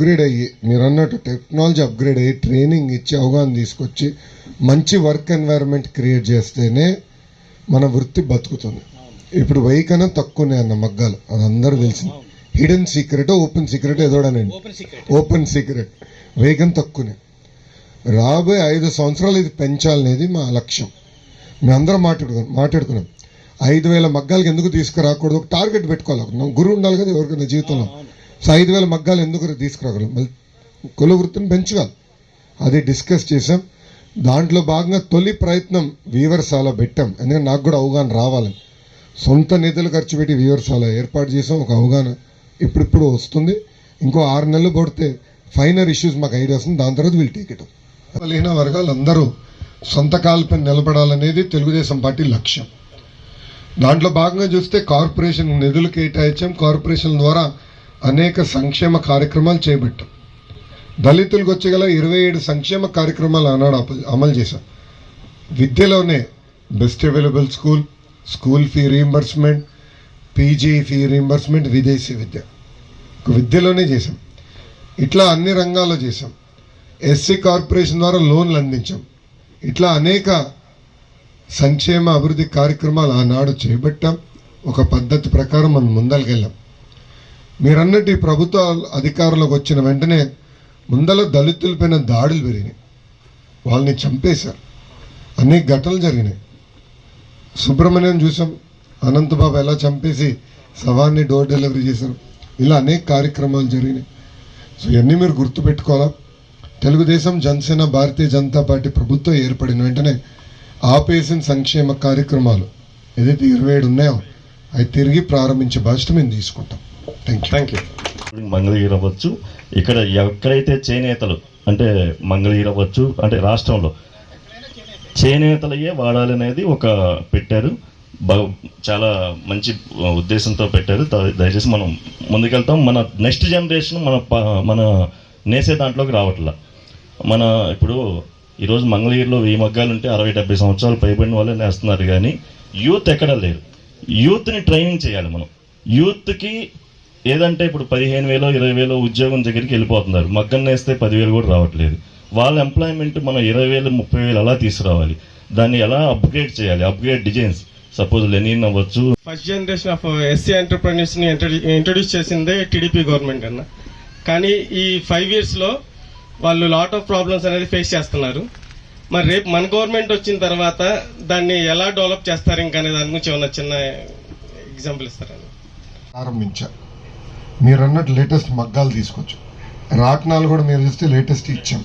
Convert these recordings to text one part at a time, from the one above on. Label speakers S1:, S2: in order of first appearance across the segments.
S1: Upgrade అయ్యి మీరు అన్నట్టు టెక్నాలజీ అప్గ్రేడ్ అయ్యి ట్రైనింగ్ ఇచ్చి అవగాహన తీసుకొచ్చి మంచి వర్క్ ఎన్వైరన్మెంట్ క్రియేట్ చేస్తేనే మన వృత్తి బతుకుతుంది. ఇప్పుడు వెయ్యి కన్నా తక్కువనే అన్న మగ్గాలు. అది అందరూ తెలిసింది. హిడెన్ సీక్రెట్ ఓపెన్ సీక్రెట్ ఏదోడనండి ఓపెన్ సీక్రెట్ వెయ్యి కన్నా తక్కువనే. రాబోయే ఐదు సంవత్సరాలు ఇది పెంచాలనేది మా లక్ష్యం. మేమందరం మాట్లాడుకున్నాం మాట్లాడుకున్నాం. ఐదు వేల మగ్గాలకి ఎందుకు తీసుకురాకూడదు? ఒక టార్గెట్ పెట్టుకోవాలి. గురువు ఉండాలి కదా ఎవరికైనా జీవితంలో. సో ఐదు వేల మగ్గాలు ఎందుకు తీసుకురాగలం? మళ్ళీ కుల వృత్తిని పెంచగలం అది డిస్కస్ చేసాం దాంట్లో భాగంగా తొలి ప్రయత్నం వీవర్సాల పెట్టాం. ఎందుకంటే నాకు కూడా అవగాహన రావాలని. సొంత నిధులు ఖర్చు పెట్టి వీవర్సాల ఏర్పాటు చేసాం ఒక అవగాహన ఇప్పుడిప్పుడు వస్తుంది. ఇంకో ఆరు నెలలు పడితే ఫైనల్ ఇష్యూస్ మాకు ఐడియా వస్తుంది. దాని తర్వాత వీళ్ళు టికెట్ బలహీన వర్గాలు అందరూ సొంత కాలపై నిలబడాలనేది తెలుగుదేశం పార్టీ లక్ష్యం. దాంట్లో భాగంగా చూస్తే కార్పొరేషన్ నిధులు కేటాయించాం. కార్పొరేషన్ ద్వారా అనేక సంక్షేమ కార్యక్రమాలు చేపట్టాం. దళితులకు వచ్చేగల ఇరవై ఏడు సంక్షేమ కార్యక్రమాలు ఆనాడు అమలు చేశాం. విద్యలోనే best available school school fee reimbursement PG fee reimbursement విదేశీ విద్య. ఒక విద్యలోనే చేసాం ఇట్లా అన్ని రంగాల్లో చేసాం ఎస్సీ కార్పొరేషన్ ద్వారా లోన్లు అందించాం. ఇట్లా అనేక సంక్షేమ అభివృద్ధి కార్యక్రమాలు ఆనాడు చేపట్టాం. ఒక పద్ధతి ప్రకారం మనం ముందరికెళ్ళాం మీరన్నట్టు ఈ ప్రభుత్వ అధికారంలోకి వచ్చిన వెంటనే ముందల దళితులపైన దాడులు పెరిగినాయి. వాళ్ళని చంపేశారు. అనేక ఘటనలు జరిగినాయి. సుబ్రహ్మణ్యం చూసాం. అనంతబాబు ఎలా చంపేసి శవాన్ని డోర్ డెలివరీ చేశారు. ఇలా అనేక కార్యక్రమాలు జరిగినాయి. సో ఇవన్నీ మీరు గుర్తుపెట్టుకోవాలా? తెలుగుదేశం జనసేన భారతీయ జనతా పార్టీ ప్రభుత్వం ఏర్పడిన వెంటనే ఆపేసిన సంక్షేమ కార్యక్రమాలు ఏదైతే ఇరవై ఏడు ఉన్నాయో అవి తిరిగి ప్రారంభించే బాధ్యత మేము తీసుకుంటాం. థ్యాంక్ యూ
S2: మంగళగిరి అవ్వచ్చు. ఇక్కడ ఎక్కడైతే చేనేతలు అంటే మంగళగిరి అవ్వచ్చు అంటే రాష్ట్రంలో చేనేతలయ్యే వాడాలనేది ఒక పెట్టారు. బా- చాలా మంచి ఉద్దేశంతో పెట్టారు. దయచేసి మనం ముందుకెళ్తాం. మన నెక్స్ట్ జనరేషన్ మన మన నేసే దాంట్లోకి రావట్లా. మన ఇప్పుడు ఈరోజు మంగళగిరిలో వెయ్యి మగ్గాలు ఉంటే అరవై డెబ్బై సంవత్సరాలు పైబడిన వాళ్ళే నేస్తున్నారు కానీ యూత్ ఎక్కడ లేరు. యూత్ని ట్రైనింగ్ చేయాలి మనం. యూత్కి ఏదంటే ఇప్పుడు పదిహేను వేలో ఇరవై వేలో ఉద్యోగం దగ్గరికి వెళ్ళిపోతున్నారు. మగ్గం నేస్తే పదివేలు కూడా రావట్లేదు. వాళ్ళ ఎంప్లాయ్మెంట్ మనం ఇరవై వేలు ముప్పై వేలు అలా తీసుకురావాలి. దాన్ని ఎలా అప్గ్రేడ్ చేయాలి? అప్గ్రేడ్ డిజైన్స్ సపోజ్ లెనిన్ అవ్వచ్చు.
S3: ఫస్ట్ జనరేషన్ ఆఫ్ ఎస్సీ ఎంటర్ప్రెన్యూర్స్ని ఇంట్రడ్యూస్ చేసిందే టీడీపీ గవర్నమెంట్ అన్న. కానీ ఈ ఫైవ్ ఇయర్స్లో వాళ్ళు లాట్ ఆఫ్ ప్రాబ్లమ్స్ అనేది ఫేస్ చేస్తున్నారు. మరి రేపు మన గవర్నమెంట్ వచ్చిన తర్వాత దాన్ని ఎలా డెవలప్ చేస్తారు ఇంకా అనే దాని గురించి ఏమన్నా చిన్న ఎగ్జాంపుల్ ఇస్తారని
S1: ప్రారంభించారు మీరు అన్నట్టు లేటెస్ట్ మగ్గాలు తీసుకొచ్చు రాట్నాలు కూడా మీరు చూస్తే లేటెస్ట్ ఇచ్చాం.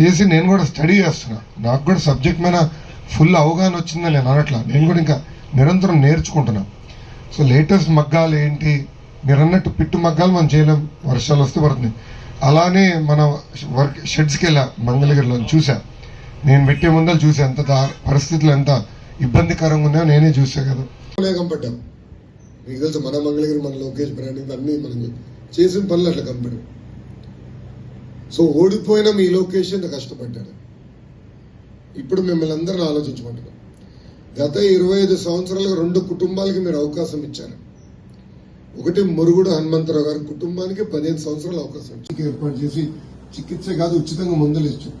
S1: చేసి నేను కూడా స్టడీ చేస్తున్నా. నాకు కూడా సబ్జెక్ట్ మీద ఫుల్ అవగాహన వచ్చిందని నేను అనట్లా నేను కూడా ఇంకా నిరంతరం నేర్చుకుంటున్నా. సో లేటెస్ట్ మగ్గాలు ఏంటి? మీరు అన్నట్టు పిట్టు మగ్గాలు మనం చేయలేం. వర్షాలు వస్తే పడుతుంది. అలానే మన వర్క్ షెడ్స్కి వెళ్ళా మంగళగిరిలో చూసా. నేను పెట్టే ముందర చూసా ఎంత పరిస్థితులు ఎంత ఇబ్బందికరంగా ఉన్నాయో నేనే చూసా కదా. పడ్డాం మీకు తెలుసు మన మంగళగిరి మన లోకేష్ బ్రాండింగ్ అన్ని మనం చేసిన పనులు అట్లా కంపెనీ. సో ఓడిపోయిన మీ లోకేష్ కష్టపడ్డాడు? ఇప్పుడు మిమ్మల్ని అందరిని ఆలోచించుకుంటున్నాం గత ఇరవై ఐదు సంవత్సరాలుగా రెండు కుటుంబాలకి మీరు అవకాశం ఇచ్చారు. ఒకటి మురుగుడు హనుమంతరావు గారి కుటుంబానికి పదిహేను సంవత్సరాలు అవకాశం ఇచ్చారు. ఏర్పాటు చేసి చికిత్స కాదు ఉచితంగా మందులు ఇచ్చారు.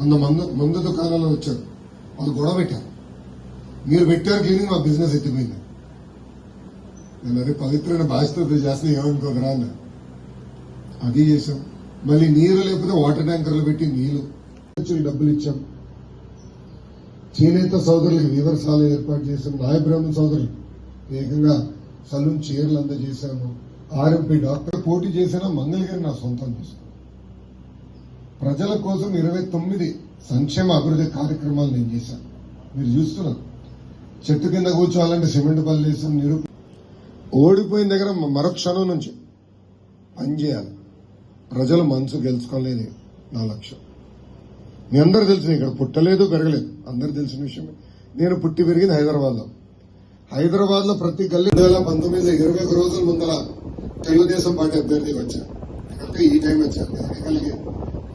S1: మన మందు మందు దుకాణాల్లో వచ్చారు. వాళ్ళు గొడవ పెట్టారు. మీరు పెట్టారు క్లీనింగ్ మా బిజినెస్ ఎత్తిపోయింది. నేను అదే పవిత్రమైన భాషతో చేస్తే ఏమనుకోకరా అన్న అది చేసాం మళ్ళీ నీరు లేకపోతే వాటర్ ట్యాంకర్లు పెట్టి నీళ్ళు డబ్బులు ఇచ్చాం. చేనేత సోదరులకు వివరసాలు ఏర్పాటు చేసాం నాయబ్రాహ్మణ సోదరులు ఏకంగా సలూన్ చీరలు అందజేశాము. ఆర్ఎంపీ డాక్టర్ పోటీ చేసిన మంగళగిరి నా సొంతం చేశాను ప్రజల కోసం ఇరవై తొమ్మిది సంక్షేమ అభివృద్ధి కార్యక్రమాలు నేను చేశాను. మీరు చూస్తున్నారు. చెట్టు కింద కూర్చోవాలంటే సిమెంట్ పనులు వేసాం నిరు ఓడిపోయిన దగ్గర మరొక క్షణం నుంచి పనిచేయాలి ప్రజల మనసు గెలుచుకోలేదు నా లక్ష్యం. మీ అందరు తెలిసిన ఇక్కడ పుట్టలేదు పెరగలేదు. అందరు తెలిసిన విషయమే నేను పుట్టి పెరిగింది హైదరాబాద్లో. హైదరాబాద్లో ప్రతి గల్లీ రెండు వేల పంతొమ్మిది ఇరవై ఒక రోజుల ముందర తెలుగుదేశం పార్టీ అభ్యర్థిగా వచ్చాను కరెక్ట్ ఈ టైం వచ్చాను ఎన్నికలకి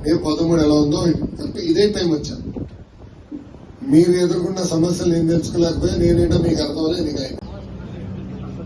S1: మే పదమూడు ఎలా ఉందో కరెక్ట్ ఇదే టైం వచ్చాను మీరు ఎదుర్కొన్న సమస్యలు నేను తెలుసుకోలేకపోయా నేనేంటో మీకు అర్థం ఎన్నికలైంది